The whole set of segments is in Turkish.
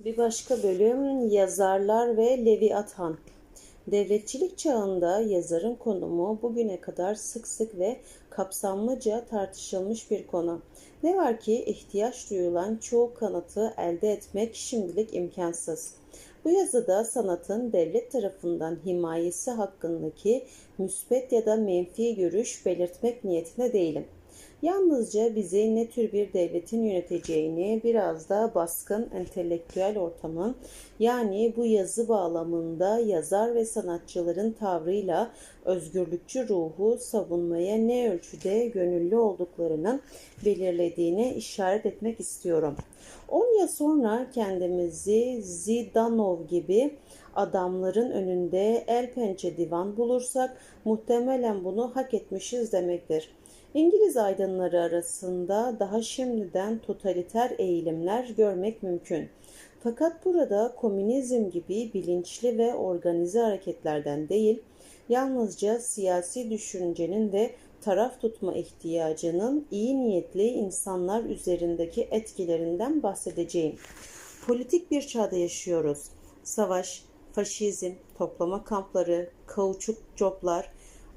Bir başka bölüm yazarlar ve Leviathan. Devletçilik çağında yazarın konumu bugüne kadar sık sık ve kapsamlıca tartışılmış bir konu. Ne var ki ihtiyaç duyulan çoğu kanıtı elde etmek şimdilik imkansız. Bu yazıda sanatın devlet tarafından himayesi hakkındaki müspet ya da menfi görüş belirtmek niyetinde değilim. Yalnızca bizi ne tür bir devletin yöneteceğini biraz da baskın entelektüel ortamın yani bu yazı bağlamında yazar ve sanatçıların tavrıyla özgürlükçü ruhu savunmaya ne ölçüde gönüllü olduklarının belirlediğini işaret etmek istiyorum. 10 yıl sonra kendimizi Zidanov gibi adamların önünde el pençe divan bulursak muhtemelen bunu hak etmişiz demektir. İngiliz aydınları arasında daha şimdiden totaliter eğilimler görmek mümkün. Fakat burada komünizm gibi bilinçli ve organize hareketlerden değil, yalnızca siyasi düşüncenin ve taraf tutma ihtiyacının iyi niyetli insanlar üzerindeki etkilerinden bahsedeceğim. Politik bir çağda yaşıyoruz. Savaş, faşizm, toplama kampları, kauçuk coplar,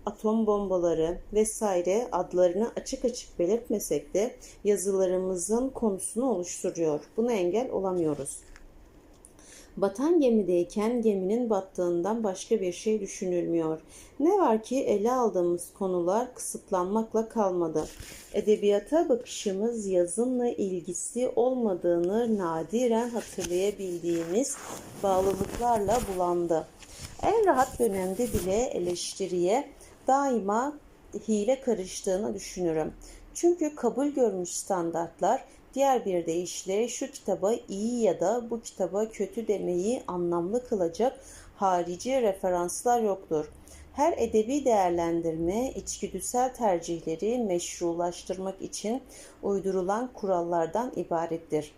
atom bombaları vesaire adlarını açık açık belirtmesek de yazılarımızın konusunu oluşturuyor. Buna engel olamıyoruz. Batan gemideyken geminin battığından başka bir şey düşünülmüyor. Ne var ki ele aldığımız konular kısıtlanmakla kalmadı. Edebiyata bakışımız yazınla ilgisi olmadığını nadiren hatırlayabildiğimiz bağlılıklarla bulandı. En rahat dönemde bile eleştiriye daima hile karıştığını düşünürüm. Çünkü kabul görmüş standartlar diğer bir deyişle şu kitaba iyi ya da bu kitaba kötü demeyi anlamlı kılacak harici referanslar yoktur. Her edebi değerlendirme içgüdüsel tercihleri meşrulaştırmak için uydurulan kurallardan ibarettir.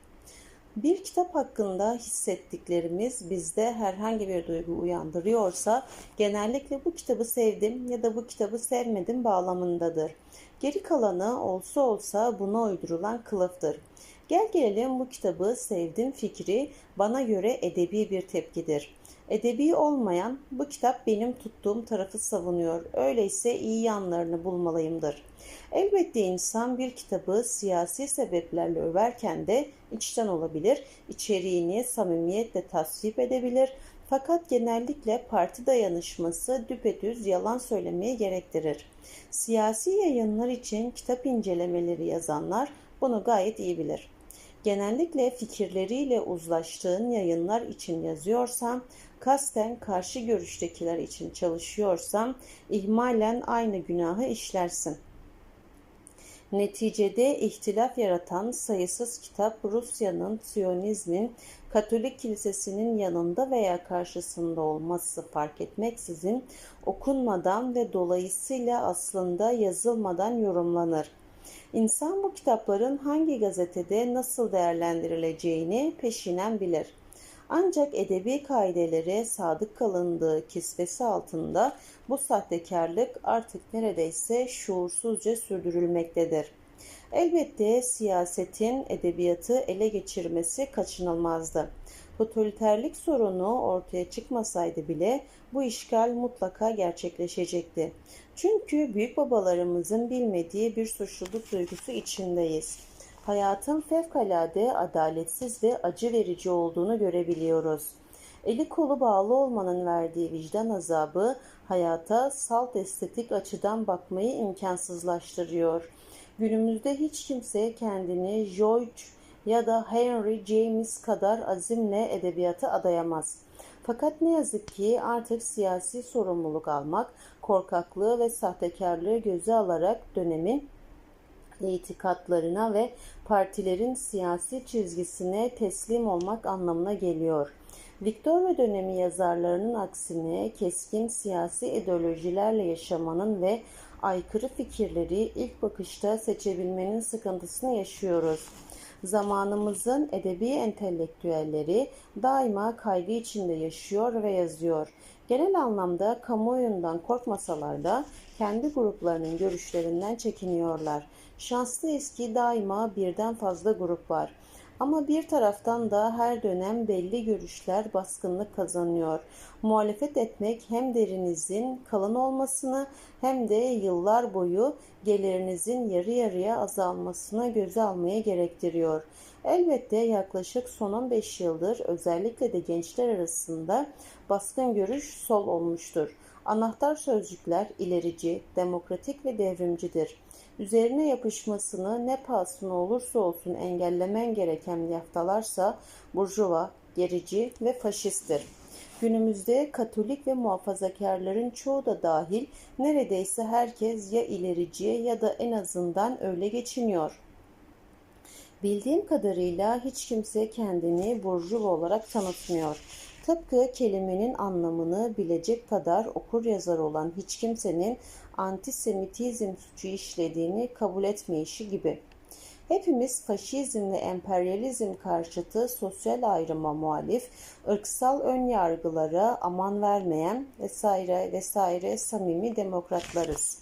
Bir kitap hakkında hissettiklerimiz bizde herhangi bir duygu uyandırıyorsa genellikle bu kitabı sevdim ya da bu kitabı sevmedim bağlamındadır. Geri kalanı olsa olsa buna uydurulan kılıftır. Gel gelelim bu kitabı sevdim fikri bana göre edebi bir tepkidir. Edebi olmayan bu kitap benim tuttuğum tarafı savunuyor. Öyleyse iyi yanlarını bulmalıyımdır. Elbette insan bir kitabı siyasi sebeplerle överken de içten olabilir, içeriğini samimiyetle tasvip edebilir. Fakat genellikle parti dayanışması düpedüz yalan söylemeyi gerektirir. Siyasi yayınlar için kitap incelemeleri yazanlar bunu gayet iyi bilir. Genellikle fikirleriyle uzlaştığın yayınlar için yazıyorsam, kasten karşı görüştekiler için çalışıyorsam, ihmalen aynı günahı işlersin.'' Neticede ihtilaf yaratan sayısız kitap Rusya'nın Siyonizmin Katolik Kilisesi'nin yanında veya karşısında olması fark etmeksizin okunmadan ve dolayısıyla aslında yazılmadan yorumlanır. İnsan bu kitapların hangi gazetede nasıl değerlendirileceğini peşinen bilir. Ancak edebi kaidelere sadık kalındığı kisvesi altında bu sahtekarlık artık neredeyse şuursuzca sürdürülmektedir. Elbette siyasetin edebiyatı ele geçirmesi kaçınılmazdı. Totaliterlik sorunu ortaya çıkmasaydı bile bu işgal mutlaka gerçekleşecekti. Çünkü büyük babalarımızın bilmediği bir suçluluk duygusu içindeyiz hayatın fevkalade adaletsiz ve acı verici olduğunu görebiliyoruz. Eli kolu bağlı olmanın verdiği vicdan azabı hayata salt estetik açıdan bakmayı imkansızlaştırıyor. Günümüzde hiç kimse kendini George ya da Henry James kadar azimle edebiyata adayamaz. Fakat ne yazık ki artık siyasi sorumluluk almak, korkaklığı ve sahtekarlığı göze alarak dönemin itikatlarına ve partilerin siyasi çizgisine teslim olmak anlamına geliyor. Victoria dönemi yazarlarının aksine keskin siyasi ideolojilerle yaşamanın ve aykırı fikirleri ilk bakışta seçebilmenin sıkıntısını yaşıyoruz. Zamanımızın edebi entelektüelleri daima kaygı içinde yaşıyor ve yazıyor. Genel anlamda kamuoyundan korkmasalar da kendi gruplarının görüşlerinden çekiniyorlar. Şanslı eski daima birden fazla grup var. Ama bir taraftan da her dönem belli görüşler baskınlık kazanıyor. Muhalefet etmek hem derinizin kalın olmasını hem de yıllar boyu gelirinizin yarı yarıya azalmasını göze almaya gerektiriyor. Elbette yaklaşık son 15 yıldır özellikle de gençler arasında baskın görüş sol olmuştur. Anahtar sözcükler ilerici, demokratik ve devrimcidir. Üzerine yapışmasını ne pahasına olursa olsun engellemen gereken yaftalarsa burjuva, gerici ve faşisttir. Günümüzde Katolik ve muhafazakarların çoğu da dahil neredeyse herkes ya ilerici ya da en azından öyle geçiniyor. Bildiğim kadarıyla hiç kimse kendini burjuva olarak tanıtmıyor. Tıpkı kelimenin anlamını bilecek kadar okur yazar olan hiç kimsenin antisemitizm suçu işlediğini kabul etmeyişi gibi. Hepimiz faşizm ve emperyalizm karşıtı sosyal ayrıma muhalif, ırksal ön yargılara aman vermeyen vesaire vesaire samimi demokratlarız.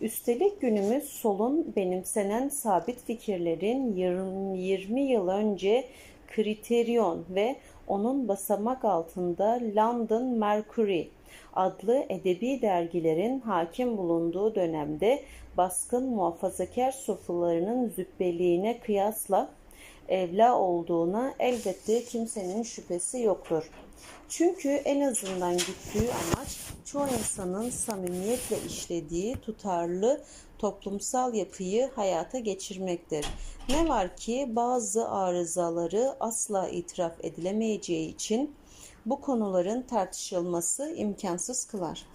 Üstelik günümüz solun benimsenen sabit fikirlerin 20 yıl önce Kriterion ve onun basamak altında London Mercury adlı edebi dergilerin hakim bulunduğu dönemde baskın muhafazakar sofularının züppeliğine kıyasla evla olduğuna elbette kimsenin şüphesi yoktur. Çünkü en azından güttüğü amaç çoğu insanın samimiyetle işlediği tutarlı toplumsal yapıyı hayata geçirmektir. Ne var ki bazı arızaları asla itiraf edilemeyeceği için bu konuların tartışılması imkansız kılar.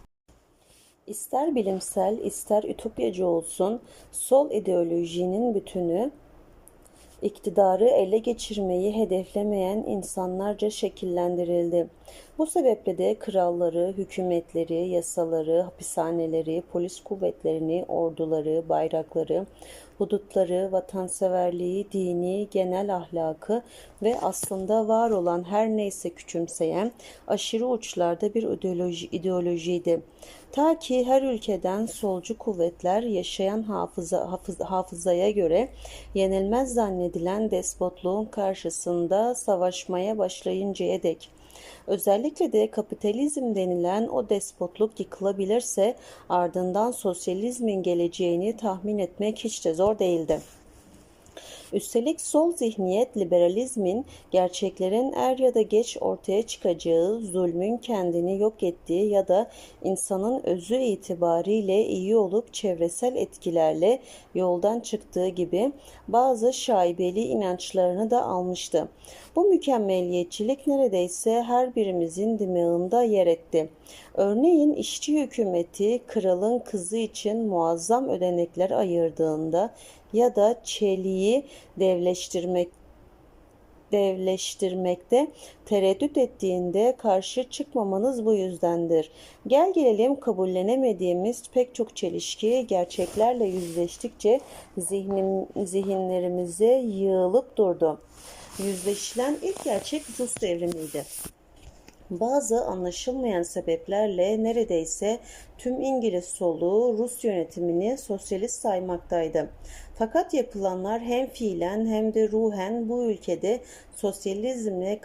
İster bilimsel, ister ütopyacı olsun, sol ideolojinin bütünü iktidarı ele geçirmeyi hedeflemeyen insanlarca şekillendirildi. Bu sebeple de kralları, hükümetleri, yasaları, hapishaneleri, polis kuvvetlerini, orduları, bayrakları, hudutları, vatanseverliği, dini, genel ahlakı ve aslında var olan her neyse küçümseyen aşırı uçlarda bir ideoloji, ideolojiydi. Ta ki her ülkeden solcu kuvvetler yaşayan hafıza, hafız, hafızaya göre yenilmez zannedilen despotluğun karşısında savaşmaya başlayıncaya dek. Özellikle de kapitalizm denilen o despotluk yıkılabilirse ardından sosyalizmin geleceğini tahmin etmek hiç de zor değildi. Üstelik sol zihniyet liberalizmin gerçeklerin er ya da geç ortaya çıkacağı, zulmün kendini yok ettiği ya da insanın özü itibariyle iyi olup çevresel etkilerle yoldan çıktığı gibi bazı şaibeli inançlarını da almıştı. Bu mükemmeliyetçilik neredeyse her birimizin dimağında yer etti. Örneğin işçi hükümeti kralın kızı için muazzam ödenekler ayırdığında ya da çeliği devleştirmek devleştirmekte tereddüt ettiğinde karşı çıkmamanız bu yüzdendir. Gel gelelim kabullenemediğimiz pek çok çelişki gerçeklerle yüzleştikçe zihnim, zihinlerimize yığılıp durdu. Yüzleşilen ilk gerçek Rus devrimiydi. Bazı anlaşılmayan sebeplerle neredeyse tüm İngiliz soluğu Rus yönetimini sosyalist saymaktaydı. Fakat yapılanlar hem fiilen hem de ruhen bu ülkede sosyalizmle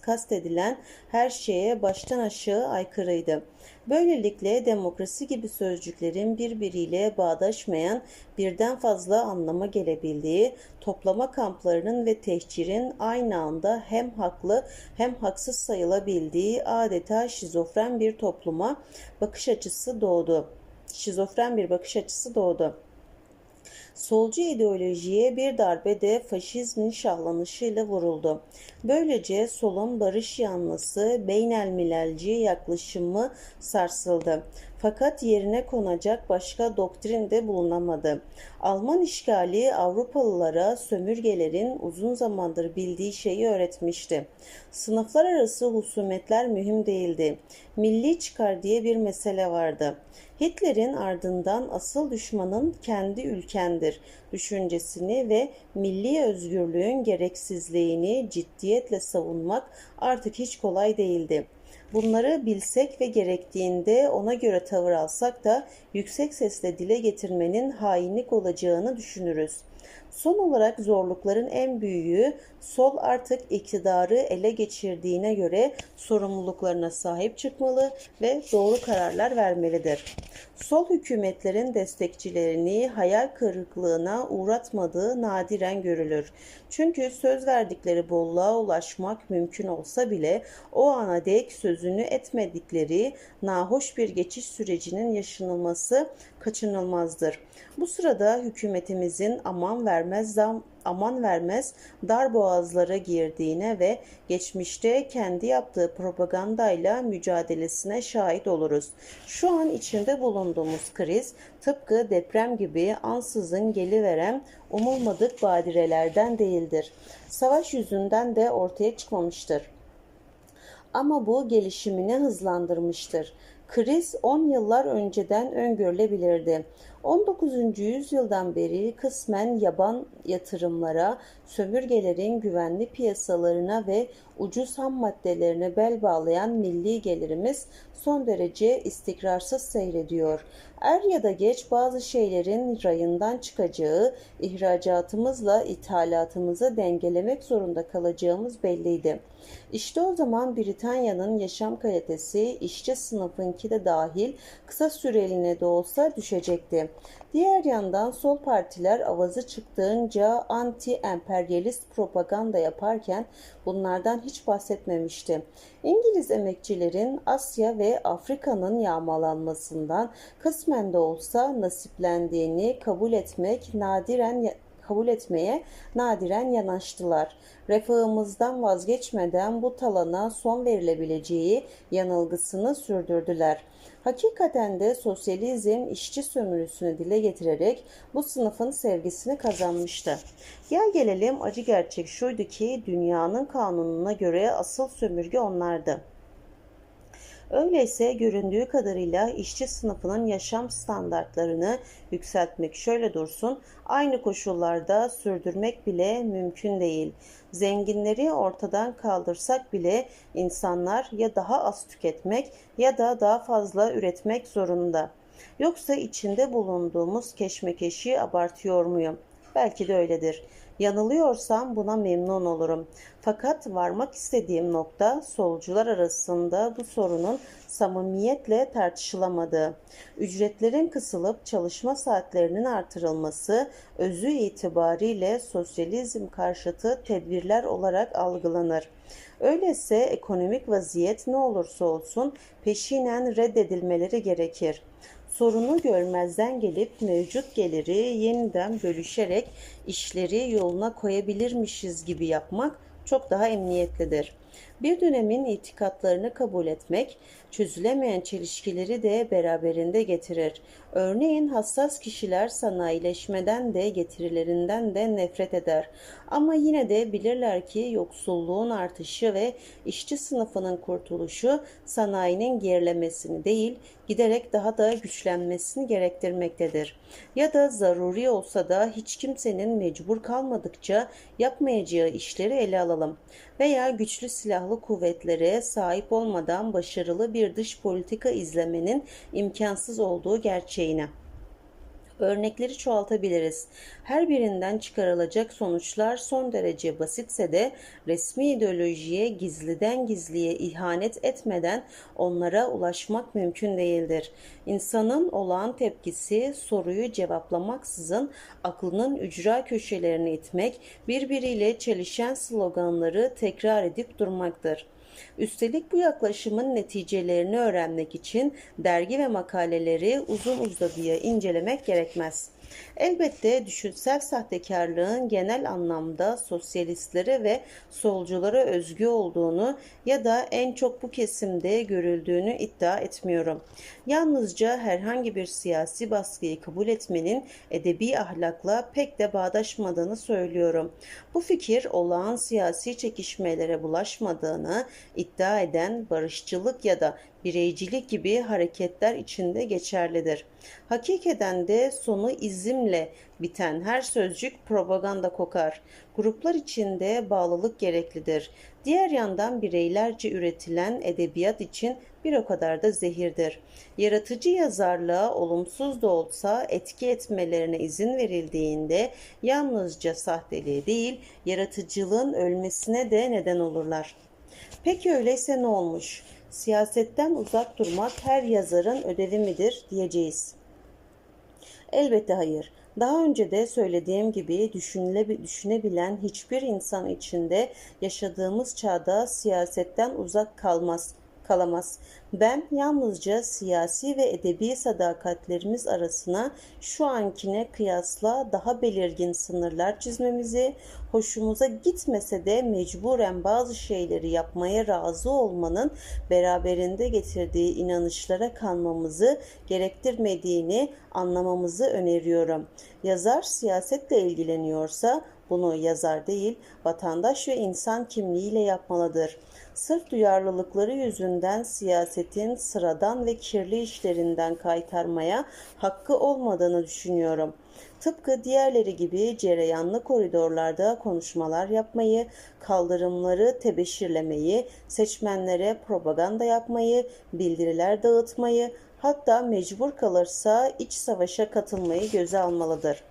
kastedilen her şeye baştan aşağı aykırıydı. Böylelikle demokrasi gibi sözcüklerin birbiriyle bağdaşmayan birden fazla anlama gelebildiği, toplama kamplarının ve tehcirin aynı anda hem haklı hem haksız sayılabildiği adeta şizofren bir topluma bakış açısı doğdu. Şizofren bir bakış açısı doğdu. Solcu ideolojiye bir darbe de faşizmin şahlanışıyla vuruldu. Böylece solun barış yanlısı beynelmilalci yaklaşımı sarsıldı. Fakat yerine konacak başka doktrin de bulunamadı. Alman işgali Avrupalılara sömürgelerin uzun zamandır bildiği şeyi öğretmişti. Sınıflar arası husumetler mühim değildi. Milli çıkar diye bir mesele vardı. Hitler'in ardından asıl düşmanın kendi ülkendir düşüncesini ve milli özgürlüğün gereksizliğini ciddiyetle savunmak artık hiç kolay değildi. Bunları bilsek ve gerektiğinde ona göre tavır alsak da yüksek sesle dile getirmenin hainlik olacağını düşünürüz. Son olarak zorlukların en büyüğü sol artık iktidarı ele geçirdiğine göre sorumluluklarına sahip çıkmalı ve doğru kararlar vermelidir. Sol hükümetlerin destekçilerini hayal kırıklığına uğratmadığı nadiren görülür. Çünkü söz verdikleri bolluğa ulaşmak mümkün olsa bile o ana dek sözünü etmedikleri nahoş bir geçiş sürecinin yaşanılması kaçınılmazdır. Bu sırada hükümetimizin aman vermez zam aman vermez dar boğazlara girdiğine ve geçmişte kendi yaptığı propagandayla mücadelesine şahit oluruz. Şu an içinde bulunduğumuz kriz tıpkı deprem gibi ansızın geliveren umulmadık badirelerden değildir. Savaş yüzünden de ortaya çıkmamıştır. Ama bu gelişimini hızlandırmıştır. Kriz 10 yıllar önceden öngörülebilirdi. 19. yüzyıldan beri kısmen yaban yatırımlara, sömürgelerin güvenli piyasalarına ve ucuz ham maddelerine bel bağlayan milli gelirimiz son derece istikrarsız seyrediyor. Er ya da geç bazı şeylerin rayından çıkacağı, ihracatımızla ithalatımızı dengelemek zorunda kalacağımız belliydi. İşte o zaman Britanya'nın yaşam kalitesi işçi sınıfınki de dahil kısa süreliğine de olsa düşecekti. Diğer yandan sol partiler avazı çıktığınca anti-emperyalist propaganda yaparken bunlardan hiç bahsetmemişti. İngiliz emekçilerin Asya ve Afrika'nın yağmalanmasından kısmen de olsa nasiplendiğini kabul etmek nadiren kabul etmeye nadiren yanaştılar. Refahımızdan vazgeçmeden bu talana son verilebileceği yanılgısını sürdürdüler. Hakikaten de sosyalizm işçi sömürüsünü dile getirerek bu sınıfın sevgisini kazanmıştı. Gel gelelim acı gerçek şuydu ki dünyanın kanununa göre asıl sömürge onlardı. Öyleyse göründüğü kadarıyla işçi sınıfının yaşam standartlarını yükseltmek şöyle dursun, aynı koşullarda sürdürmek bile mümkün değil. Zenginleri ortadan kaldırsak bile insanlar ya daha az tüketmek ya da daha fazla üretmek zorunda. Yoksa içinde bulunduğumuz keşmekeşi abartıyor muyum? Belki de öyledir. Yanılıyorsam buna memnun olurum. Fakat varmak istediğim nokta solcular arasında bu sorunun samimiyetle tartışılamadığı. Ücretlerin kısılıp çalışma saatlerinin artırılması özü itibariyle sosyalizm karşıtı tedbirler olarak algılanır. Öyleyse ekonomik vaziyet ne olursa olsun peşinen reddedilmeleri gerekir sorunu görmezden gelip mevcut geliri yeniden bölüşerek işleri yoluna koyabilirmişiz gibi yapmak çok daha emniyetlidir. Bir dönemin itikatlarını kabul etmek, çözülemeyen çelişkileri de beraberinde getirir. Örneğin hassas kişiler sanayileşmeden de getirilerinden de nefret eder. Ama yine de bilirler ki yoksulluğun artışı ve işçi sınıfının kurtuluşu sanayinin gerilemesini değil, giderek daha da güçlenmesini gerektirmektedir. Ya da zaruri olsa da hiç kimsenin mecbur kalmadıkça yapmayacağı işleri ele alalım. Veya güçlü silahlı kuvvetlere sahip olmadan başarılı bir dış politika izlemenin imkansız olduğu gerçeğine. Örnekleri çoğaltabiliriz. Her birinden çıkarılacak sonuçlar son derece basitse de resmi ideolojiye gizliden gizliye ihanet etmeden onlara ulaşmak mümkün değildir. İnsanın olağan tepkisi soruyu cevaplamaksızın aklının ücra köşelerini itmek, birbiriyle çelişen sloganları tekrar edip durmaktır. Üstelik bu yaklaşımın neticelerini öğrenmek için dergi ve makaleleri uzun uzadıya incelemek gerekmez. Elbette düşünsel sahtekarlığın genel anlamda sosyalistlere ve solculara özgü olduğunu ya da en çok bu kesimde görüldüğünü iddia etmiyorum. Yalnızca herhangi bir siyasi baskıyı kabul etmenin edebi ahlakla pek de bağdaşmadığını söylüyorum. Bu fikir olağan siyasi çekişmelere bulaşmadığını iddia eden barışçılık ya da bireycilik gibi hareketler içinde geçerlidir. Hakikaten de sonu izimle biten her sözcük propaganda kokar. Gruplar içinde bağlılık gereklidir. Diğer yandan bireylerce üretilen edebiyat için bir o kadar da zehirdir. Yaratıcı yazarlığa olumsuz da olsa etki etmelerine izin verildiğinde yalnızca sahteliğe değil, yaratıcılığın ölmesine de neden olurlar. Peki öyleyse ne olmuş? Siyasetten uzak durmak her yazarın ödevi midir diyeceğiz. Elbette hayır. Daha önce de söylediğim gibi düşünebilen hiçbir insan içinde yaşadığımız çağda siyasetten uzak kalmaz kalamaz. Ben yalnızca siyasi ve edebi sadakatlerimiz arasına şu ankine kıyasla daha belirgin sınırlar çizmemizi, hoşumuza gitmese de mecburen bazı şeyleri yapmaya razı olmanın beraberinde getirdiği inanışlara kanmamızı gerektirmediğini anlamamızı öneriyorum. Yazar siyasetle ilgileniyorsa bunu yazar değil, vatandaş ve insan kimliğiyle yapmalıdır. Sırf duyarlılıkları yüzünden siyasetin sıradan ve kirli işlerinden kaytarmaya hakkı olmadığını düşünüyorum. Tıpkı diğerleri gibi cereyanlı koridorlarda konuşmalar yapmayı, kaldırımları tebeşirlemeyi, seçmenlere propaganda yapmayı, bildiriler dağıtmayı, hatta mecbur kalırsa iç savaşa katılmayı göze almalıdır.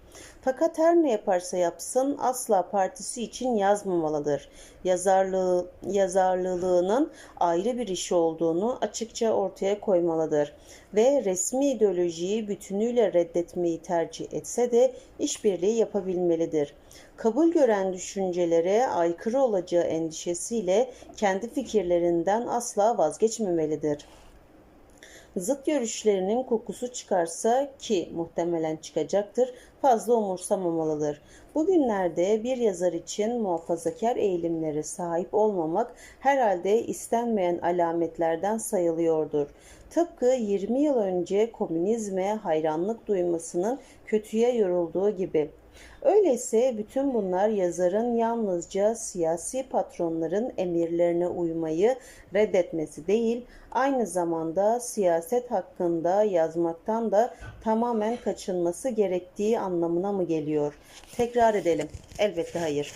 Fakat her ne yaparsa yapsın asla partisi için yazmamalıdır. Yazarlığı, yazarlılığının ayrı bir iş olduğunu açıkça ortaya koymalıdır. Ve resmi ideolojiyi bütünüyle reddetmeyi tercih etse de işbirliği yapabilmelidir. Kabul gören düşüncelere aykırı olacağı endişesiyle kendi fikirlerinden asla vazgeçmemelidir zıt görüşlerinin kokusu çıkarsa ki muhtemelen çıkacaktır fazla umursamamalıdır. Bugünlerde bir yazar için muhafazakar eğilimlere sahip olmamak herhalde istenmeyen alametlerden sayılıyordur. Tıpkı 20 yıl önce komünizme hayranlık duymasının kötüye yorulduğu gibi. Öyleyse bütün bunlar yazarın yalnızca siyasi patronların emirlerine uymayı reddetmesi değil, aynı zamanda siyaset hakkında yazmaktan da tamamen kaçınması gerektiği anlamına mı geliyor? Tekrar edelim. Elbette hayır.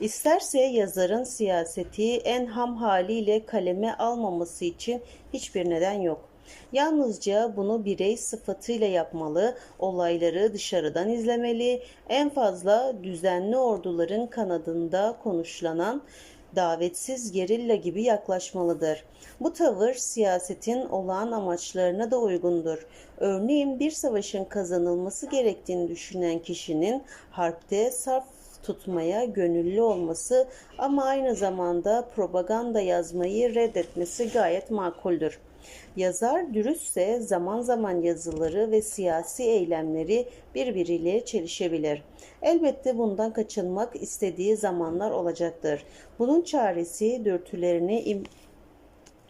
İsterse yazarın siyaseti en ham haliyle kaleme almaması için hiçbir neden yok. Yalnızca bunu birey sıfatıyla yapmalı, olayları dışarıdan izlemeli, en fazla düzenli orduların kanadında konuşlanan davetsiz gerilla gibi yaklaşmalıdır. Bu tavır siyasetin olağan amaçlarına da uygundur. Örneğin bir savaşın kazanılması gerektiğini düşünen kişinin harpte sarf tutmaya gönüllü olması ama aynı zamanda propaganda yazmayı reddetmesi gayet makuldür. Yazar dürüstse zaman zaman yazıları ve siyasi eylemleri birbiriyle çelişebilir. Elbette bundan kaçınmak istediği zamanlar olacaktır. Bunun çaresi dürtülerini im-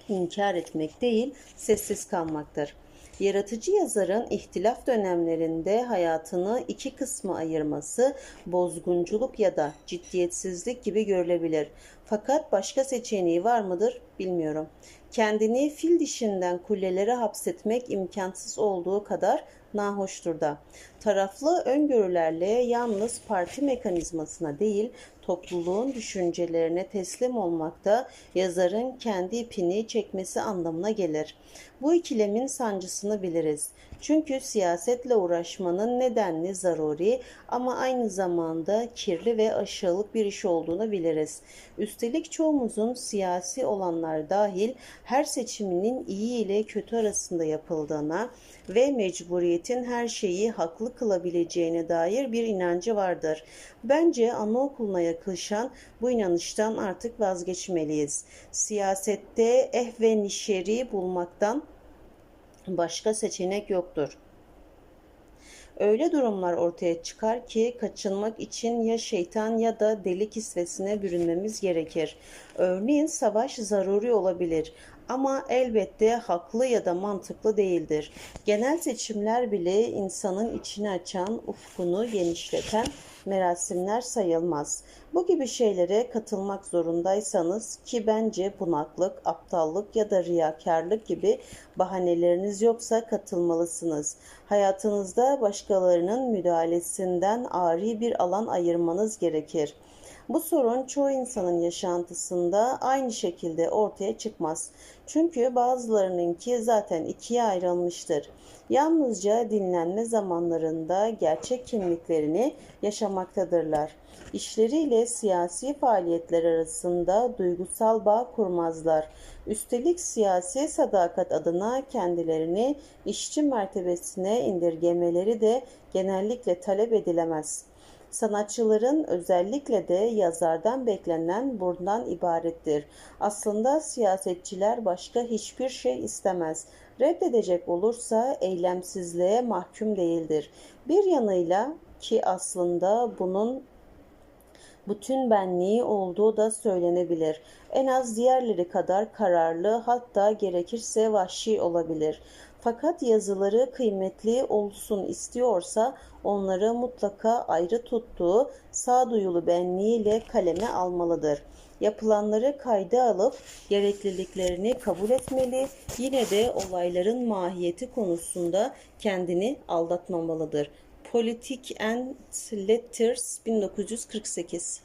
inkar etmek değil, sessiz kalmaktır. Yaratıcı yazarın ihtilaf dönemlerinde hayatını iki kısmı ayırması bozgunculuk ya da ciddiyetsizlik gibi görülebilir. Fakat başka seçeneği var mıdır bilmiyorum. Kendini fil dişinden kulelere hapsetmek imkansız olduğu kadar nahoştur da. Taraflı öngörülerle yalnız parti mekanizmasına değil, topluluğun düşüncelerine teslim olmakta yazarın kendi ipini çekmesi anlamına gelir. Bu ikilemin sancısını biliriz. Çünkü siyasetle uğraşmanın nedenli zaruri ama aynı zamanda kirli ve aşağılık bir iş olduğunu biliriz. Üstelik çoğumuzun siyasi olanlar dahil her seçiminin iyi ile kötü arasında yapıldığına ve mecburiyetin her şeyi haklı kılabileceğine dair bir inancı vardır. Bence anaokuluna yakışan bu inanıştan artık vazgeçmeliyiz. Siyasette eh ve nişeri bulmaktan başka seçenek yoktur. Öyle durumlar ortaya çıkar ki kaçınmak için ya şeytan ya da deli kisvesine bürünmemiz gerekir. Örneğin savaş zaruri olabilir ama elbette haklı ya da mantıklı değildir. Genel seçimler bile insanın içini açan, ufkunu genişleten merasimler sayılmaz. Bu gibi şeylere katılmak zorundaysanız ki bence bunaklık, aptallık ya da riyakarlık gibi bahaneleriniz yoksa katılmalısınız. Hayatınızda başkalarının müdahalesinden ari bir alan ayırmanız gerekir. Bu sorun çoğu insanın yaşantısında aynı şekilde ortaya çıkmaz. Çünkü bazılarınınki zaten ikiye ayrılmıştır. Yalnızca dinlenme zamanlarında gerçek kimliklerini yaşamaktadırlar. İşleriyle siyasi faaliyetler arasında duygusal bağ kurmazlar. Üstelik siyasi sadakat adına kendilerini işçi mertebesine indirgemeleri de genellikle talep edilemez. Sanatçıların özellikle de yazardan beklenen bundan ibarettir. Aslında siyasetçiler başka hiçbir şey istemez. Reddedecek olursa eylemsizliğe mahkum değildir. Bir yanıyla ki aslında bunun bütün benliği olduğu da söylenebilir. En az diğerleri kadar kararlı hatta gerekirse vahşi olabilir. Fakat yazıları kıymetli olsun istiyorsa onları mutlaka ayrı tuttuğu sağduyulu benliğiyle kaleme almalıdır. Yapılanları kayda alıp gerekliliklerini kabul etmeli, yine de olayların mahiyeti konusunda kendini aldatmamalıdır. Politik and Letters 1948